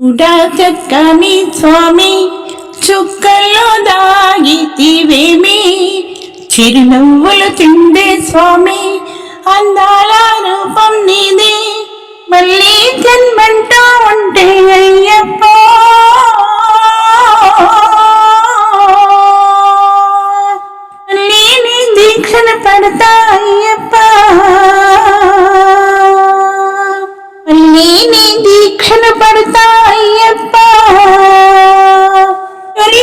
ఉడా స్వామి చుక్కల్లో దాగితివేమి చిరునవ్వులు తిండే స్వామి అందాల రూపం నీది. మళ్ళీ జన్మంటూ ఉంటే అయ్యప్ప. మళ్ళీ నీ దీక్షను పడతా అయ్యప్ప. నేనే నీ దీక్షను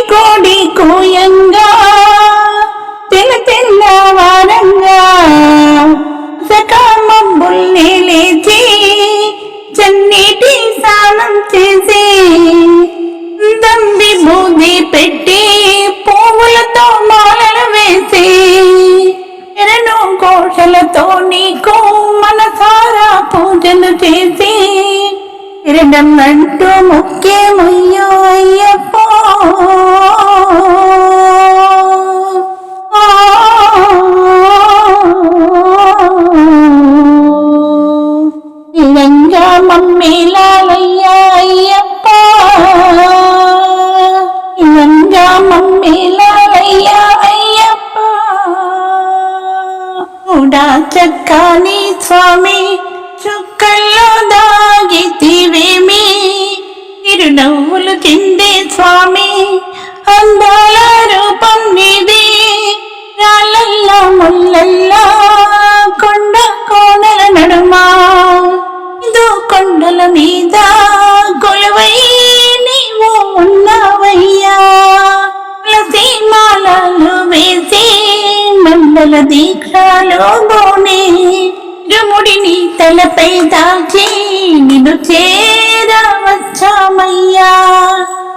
కోడి కోయంగా తెల తెల్ల వారంగా సకామబ్బుల్ని లేచి చన్నీటి స్నానం చేసి దంబి బూది పెట్టి పువ్వులతో మాలలు వేసి ఎరను కోశలతో నీకు మనసారా పూజలు చేసి കിരീടം നട്ടു മുക്കേ മുയ്യോ അയ്യപ്പോ ഇഴങ്ക മമ്മിലാലയ്യ അയ്യപ്പ ഇഴങ്ക മമ്മിലാലയ്യ അയ്യപ്പ ഉടാച്ചക്കാനീ రముడిని తలపై దాచి నిన్ను చేరవచ్చామయ్యా.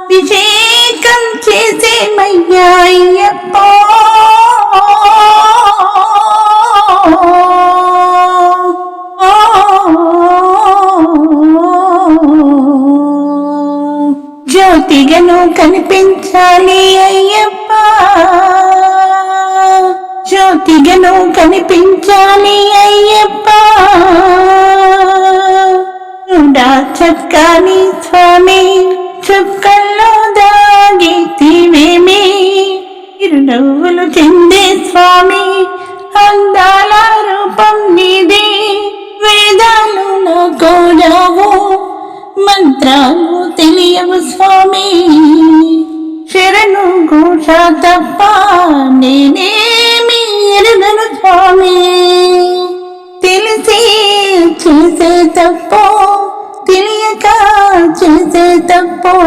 అభిషేకం చేసేమయ్యా అయ్యప్పో. జ్యోతిగను కనిపించాలి అయ్యప్ప. జ్యోతిగను కనిపించాలి అయ్యప్ప. ఉండా చక్కని స్వామి చుక్కల్లో దాగితివేమి ఇరునవ్వులు చెందే స్వామి అందాల రూపం నీదే. వేదాలు నాకు రావు మంత్రాలు తెలియవు స్వామి. శరణు ఘోష తప్ప నేనే చేసే తప్పు?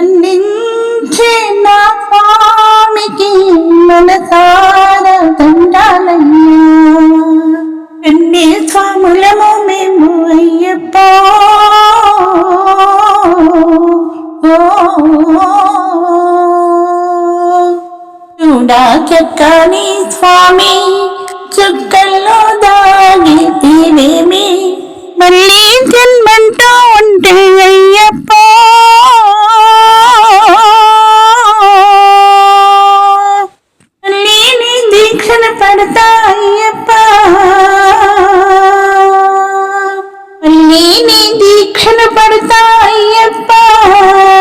అందించే నా స్వామికి మనసార దండాలయ్యా. అన్ని స్వాములము మేము అయ్యప్ప. చూడా చక్కని స్వామి చుక్కల్లో దాగి తీవేమి? कृष्ण पड़ता अय्यप्पा